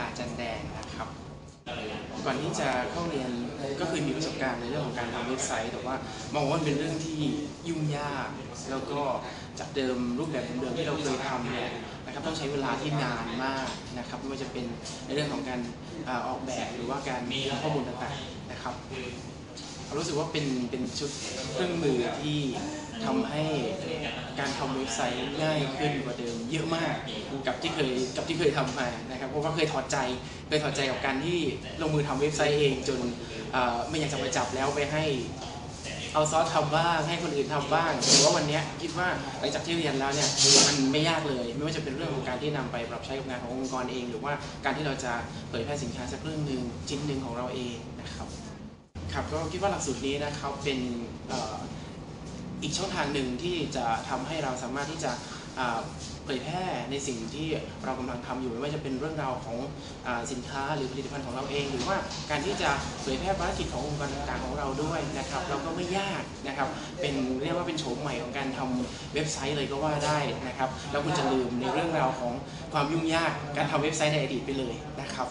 าจันแดงนะครับ ก่อนที่จะเข้าเรียนก็เคยมีประสบการณ์ในเรื่องของการทำเว็บไซต์ แต่ว่ามองว่าเป็นเรื่องที่ยุ่งยาก แล้วก็จากเดิมรูปแบบเดิมที่เราเคยทำเนี่ยนะครับต้องใช้เวลาที่นานมากนะครับไม่ว่าจะเป็นในเรื่องของการออกแบบหรือว่าการมีข้อมูลต่างๆนะครับรู้สึกว่าเป็นเป็นชุดเครื่องมือที่ทำให้ การทำเว็บไซต์ง่ายขึ้นกว่าเดิมเยอะมากกับที่เคยกับที่เคยทำมานะครับเพราะว่าเคยถอดใจเคยถอดใจกับการที่ลงมือทำเว็บไซต์เองจนไม่อยากจะไปจับแล้วไปให้เอาซอสทำบ้างให้คนอื่นทำบ้างหรือว่าวันนี้คิดว่าหลังจากที่เรียนแล้วเนี่ยมันไม่ยากเลย ไม่ว่าจะเป็นเรื่องของการที่นำไปปรับใช้กับงานขององค์กรเอง หรือว่าการที่เราจะเผยแพร่สินค้าสักเรื่องหนึ่งชิ้นหนึ่งของเราเองนะครับครับก็คิดว่าหลักสูตรนี้นะครับเป็น อีกช่องทางหนึ่งที่จะทำให้เราสามารถที่จะเผยแพร่ในสิ่งที่เรากำลังทำอยู่ไม่ว่าจะเป็นเรื่องราวของอสินค้าหรือผลิตภัณฑ์ของเราเอง หรือว่าการที่จะเผยแพร่ภารกิจขององค์กรต่างๆของเราด้วยนะครับเราก็ไม่ยากนะครับเป็นเรียกว่าเป็นโฉมใหม่ของการทำเว็บไซต์เลยก็ว่าได้นะครับแล้วคุณจะลืมในเรื่องราวของความยุ่งยากการทำเว็บไซต์ในอดีตไปเลยนะครับ